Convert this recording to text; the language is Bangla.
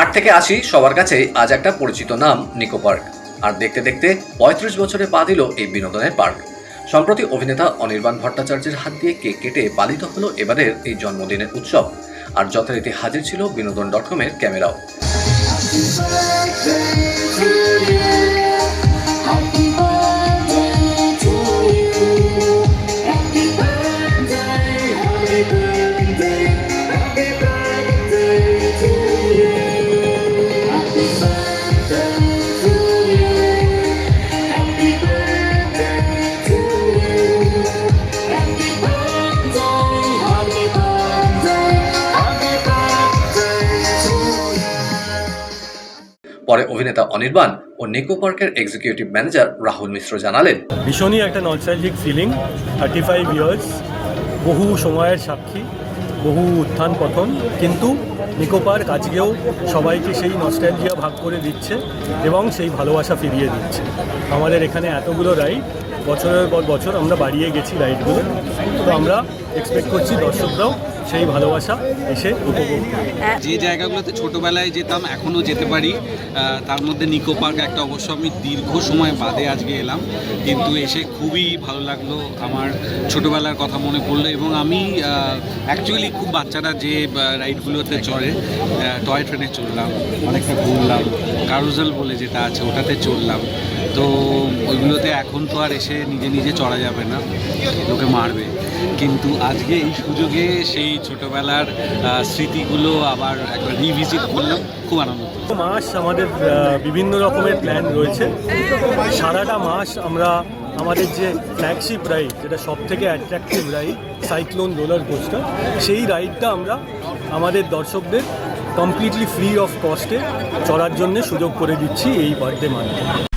আট থেকে আশি সবার কাছে আজ একটা পরিচিত নাম, নিকো পার্ক। আর দেখতে দেখতে পঁয়ত্রিশ বছরে পা দিল এই বিনোদনের পার্ক। সম্প্রতি অভিনেতা অনির্বাণ ভট্টাচার্যের হাত দিয়ে কেক কেটে পালিত হলো এবারের এই জন্মদিনের উৎসব। আর যথারীতি হাজির ছিল বিনোদন ডট কমের ক্যামেরাও। পরে অভিনেতা অনির্বাণ ও নিকো পার্কের এক্সিকিউটিভ ম্যানেজার রাহুল মিশ্র জানালেন। ভীষণই একটা nostalgic feeling thirty five years বহু সময়ের সাক্ষী, বহু উত্থান পতন, কিন্তু নিকো পার্ক আজকেও সবাইকে সেই নস্টালজিয়া ভাগ করে দিচ্ছে এবং সেই ভালোবাসা ফিরিয়ে দিচ্ছে। আমাদের এখানে এতগুলো রাইড বছরের পর বছর আমরা বাড়িয়ে গেছি রাইডগুলো তো আমরা এক্সপেক্ট করছি দর্শকরাও সেই ভালোবাসা এসে উপভোগ যে জায়গাগুলোতে ছোটোবেলায় যেতাম, এখনও যেতে পারি। তার মধ্যে নিকো পার্ক একটা অবশ্য আমি দীর্ঘ সময় বাদে আজকে এলাম। কিন্তু এসে খুবই ভালো লাগল, আমার ছোটোবেলার কথা মনে পড়ল এবং আমি অ্যাকচুয়ালি খুব বাচ্চারা যে রাইডগুলোতে চড়ে টয় ট্রেনে চললাম অনেকটা ঘুরলাম কারুজাল বলে যেটা আছে, ওটাতে চললাম তো ওইগুলোতে এখন তো আর এসে নিজে নিজে চড়া যাবে না, লোকে মারবে। কিন্তু আজকে এই সুযোগে সেই ছোটবেলার স্মৃতিগুলো আবার একবার রিভিজিট করলাম। খুব আনন্দ মাস আমাদের বিভিন্ন রকমের প্ল্যান রয়েছে। সারাটা মাস আমরা আমাদের যে ফ্ল্যাগশিপ রাইড যেটা সব থেকে attractive ride cyclone roller coaster সেই রাইডটা আমরা আমাদের দর্শকদের কমপ্লিটলি ফ্রি অফ কস্টে চড়ার জন্য সুযোগ করে দিচ্ছি এই বার্থডে মান্থে